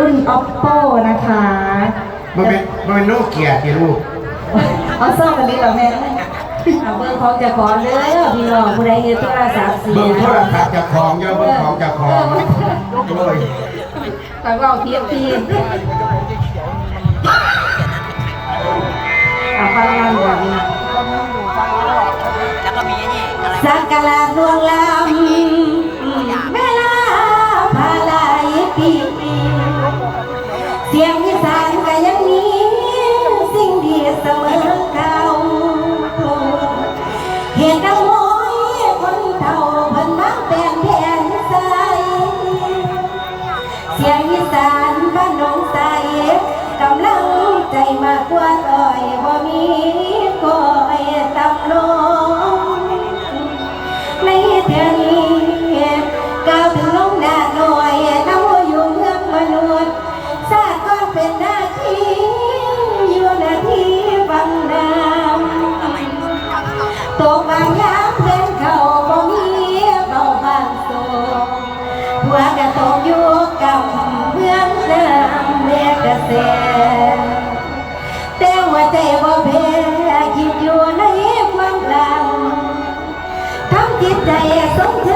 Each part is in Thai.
รศัพท์รุ่น oppo นะคะมันเป็นมันเป็นโนเกียที่ลูกเอาซ่อมกันดีกว่าแม่เอาเบอร์ของเจะของเด้อพี่น้องผู้ใดเห็นโทรศัพท์เสียเบิ่งโทรศัพท์จากของเยอะเบิ่งของจากของโอ้ยไปว่าเพียบพีเอาฟังงานก่อนนะแล้วก็มีไอ้นี่อะไรสักการะดวงลำ เสียงอีสานบ้านหนองใสกำลังใจมากกว่า ใ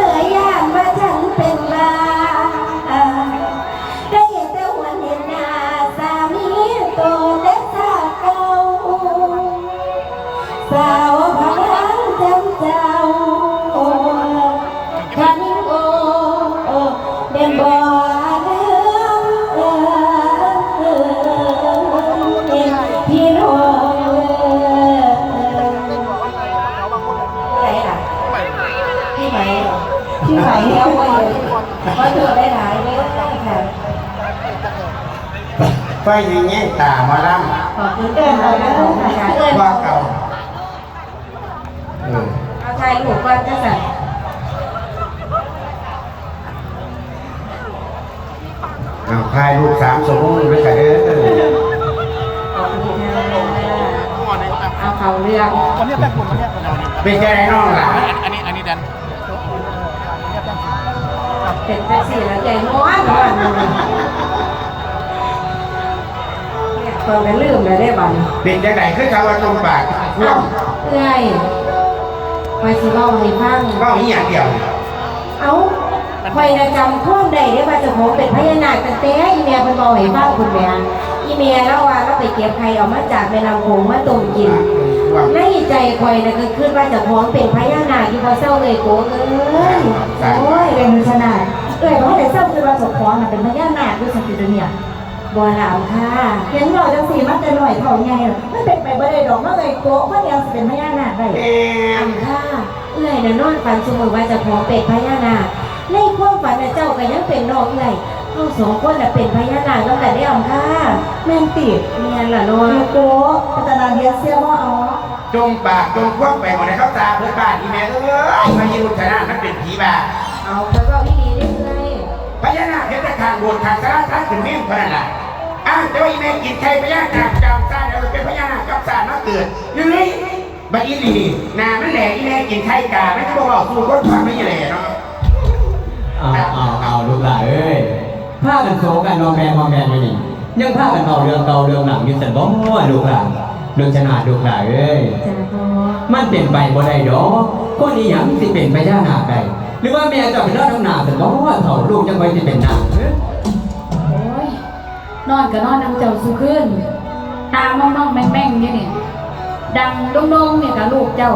หมูก่อนจะสั่ายลูกสามสมงด้วยกันเด้อขอบคุณค่ะเอาเขาเรื่องคนนี้แป้งฝุ่นคนนี้คนนี้เป็นใจน้องหล่ะอันนี้อันนี้ดันเป็นแท็กซี่แล้วใจม้วนม้วนคนกันลืมเลยได้บันเป็นจังไหนคือชาวตรงปากพ่วเอ้า งเอ้ยไปสิเล่าให้ฟัง ก็มีอย่างเดียวเอาคอยนะจำท่วงใดได้ว่าเจะของเป็นพญานาคตั้งแต่อีเมียเป็นบอกให้ฟังคุณแม่อีเมียเล่าว่าเราไปเก็บไข่ออกมาจากแม่น้ำโขงมาต้มกิน ว่าในใจคอยนะก็คือว่าเจะของเป็นพญานาคอยู่พอเศร้าเลยโกเอ้ยโอ้ยเป็นขนาดเอ้ยว่าแต่เศร้าคือว่าสมพรน่ะเป็นพญานาคด้วยสันติเนี่ย บัวหลามค่ะเห็นเราจังสีมันจะหน่อยเท่าไงมันเป็นไปบ่ได้ดอกมันเลยโกะมันยังสิเป็นพญานาคได้เอ๊ะอังค่ะเอื้อยนะนอนฝันสมมติว่าเจะของเป็นพญานาคในความฝันนะเจ้าก็ยังเป็นน้องเอื้อยเราสองคนน่ะเป็นพญานาคตั้งแต่ได้อังค่ะแม่นติเมียนล่ะเนาะลูกโกะพัฒนาเรียนเสียว่าเอาจงปากจงควักไปหมดในข้าวตาเพื่อนบ้านอีแม่เอ้ยมายิงลูกชนะมันเป็นผีบ้าเอาไปเว่าวิธีได้เลย พญานาคเห็นแต่ทางบสถ์ทางสารทางถึงเมี่ยงพนันล่ะอ้าวแต่ว่าอีแม่กินไข่พญานาคจำซาเราเป็นพญานาคกับซามาเกิดยังไบัดอีนี่นามันแหลกอีแม่กินไข่กาไม่ใช่บอกว่าสู้คนฟังไม่แหล่เนาะเอาเอาเอาลูกหลานเอ้ยพากันโซกันมองแมนมองแมนไปนี่ยังพากันเอาเรื่องเก่าเรื่องหลังอยู่แต่บ้องมั่วลูกหลานเรื่องชนะลูกหลานเอ้ยมันเป็นไปบ่ได้ดอก คนอีหยังสิเป็นไปย่านาคได้หรือว่าแม่เจะเป็นรอดน้ำหนาแต่บ่เฒ่าลูกยังไว้สิเป็นนางเอ้ยโอ้ยนอนก็นอนน้ำเจ้าสุขึ้น ตามองๆแม่งๆนี่เนี่ยดังโด่งๆเนี่ยกับลูกเจ้า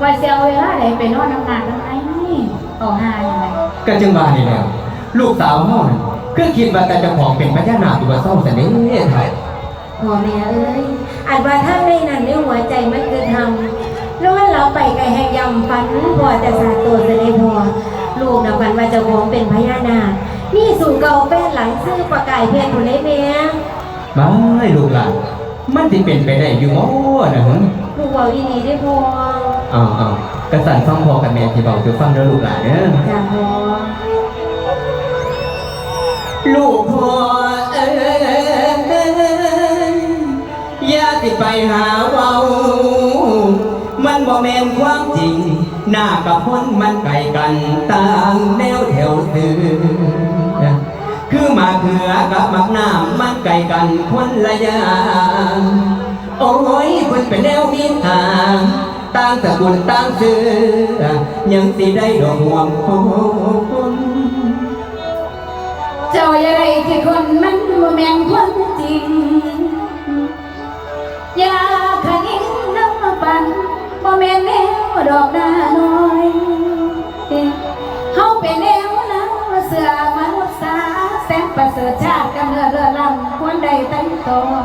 ว่าเสียเวลาไหนไปนอนน้ำหนักน้ำไอ้นี่เอาหาอย่างไรก็จึงว่านี่แหละลูกสาวเฮานั่นคือคิดว่าแต่เจ้าของเป็นพญานาคอยู่ว่าเศร้าแต่เด้ไทยพ่อแม่เอ้ยอันว่าถ้าในนั้นในหัวใจมันคือทำ แล้วมันเราไปไกลแห่งยำฝันพอจะสาตัวจะได้พอลูกนะฝันว่าเจะของเป็นพญานาคนี่สู่เก่าแป้นหลังซื้อประกายเพชรคนได้แม่ไม่ลูกหลานมันสิเป็นไปได้อยู่บ่นะหึลูกเบาอีนีได้พออ้าวอ้าวกระสันฟังพอกับแม่ที่เบาจะฟังเด้อลูกหลานเด้อจ้าพอลูกพ่อเอ้ยอย่าติดไปหาเบา มันบ่แม่นความจริง หน้ากับพ้นมันไกลกันต่างแนวแถวถือคือมาเขือกับมากน้ำมันไกลกันคนละอย่างโอ้ยเพิ่นเป็นแนวมีทางต่างสกุลต่างเสื้อยังสิได้ดอกหวงคนเจ้าอย่าได้ที่คนมันบ่แม่นคนจริงอย่า บ่แม่นแนวดอกนาน้อยเฮาเป็นแนวน้ำเสือมนุษย์สาแสนประเสริฐชาติกำเนิดเรือลำควรได้ตั้งตอง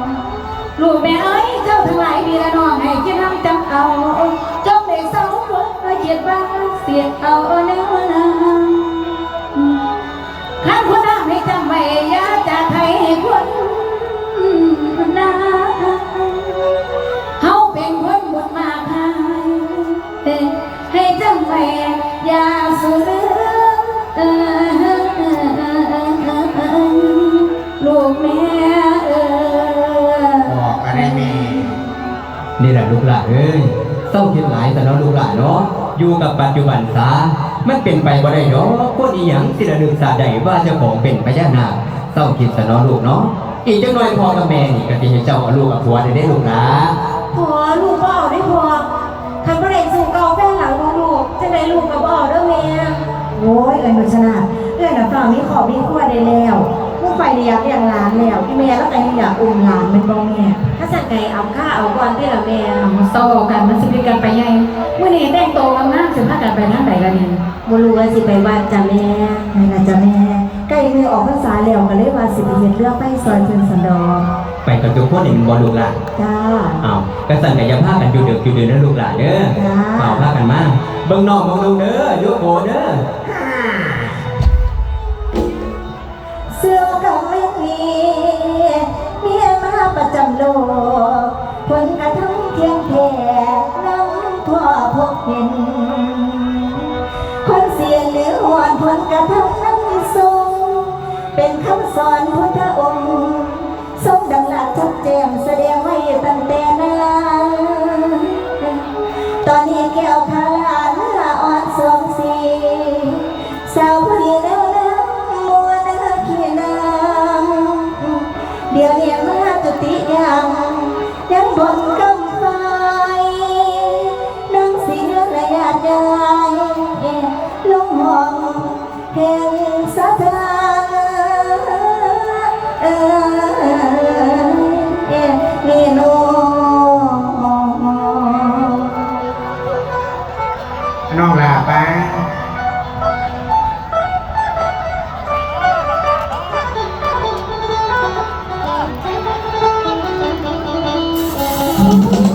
ลูกแม่เอ้ยเจ้าทั้งหลายพี่ละน้องให้คิดน้ำจำเอาจงได้เศร้าลดเกียดบ้าเสียเอาแนวน้ำข้างคนน้าไม่จำไว้ นี่แหละลูกหลานเอ้ยเศร้าคิดหลายแต่เนาะลูกหลานเนาะอยู่กับปัจจุบันซะมันเป็นไปบ่ได้ดอกคนอีหยังสิระดึกสาใดว่าเจ้าของเป็นพญานาคเศร้าคิดแต่เนาะลูกเนาะอีกจังหน่อยพ่อกับแม่นี่ก็สิให้เจ้าเอาลูกกับผัวได้ได้ลูกหลาพอลูกบ่เอาได้พอคันบ่ได้สู่เก่าแฟนหลังของลูกจะได้ลูกกับบ่เอาเด้อแม่โอ้ยเอ้ยหนูชนะเอ้ยน่ะฟังมีขอบมีครัวได้แล้ว ลูกไปเรียกเลี้ยงหลานแล้วพี่แม่แล้วก็ยังอยากอุ้มหลานเป็นบ่แม่ถ้าสั่งไก่เอาข้าเอาก่อนที่ละแม่เอามาโซ่กันมันสิเป็นกันไปใหญ่เมื่อนี้แต่งตัวกันมากสิพากันไปทางไหนกันนี่บ่รู้ว่าสิไปวัดจ้ะแม่นั่นล่ะจ้ะแม่ใกล้มือออกพรรษาแล้วก็เลยว่าสิไปเฮ็ดเรื่องไปซอยเพิ่นสันดอกไปกับทุกคนเองบ่ลูกหลานจ้าเอากระสันกับยาพากันอยู่เดือกอยู่เดือนนะลูกหลานเด้อจ้าเอาพากันมาเบิ่งน้องเบิ่งลุงเด้อโยโกเด้อ ประจำโลกผลกระทั่งเทียงแท้น้ำพ่อพบเห็น คนเสียหรือหวนผลกระทำนั้นทรงเป็นคำสอนพุทธองค์ น้องลาป้าเ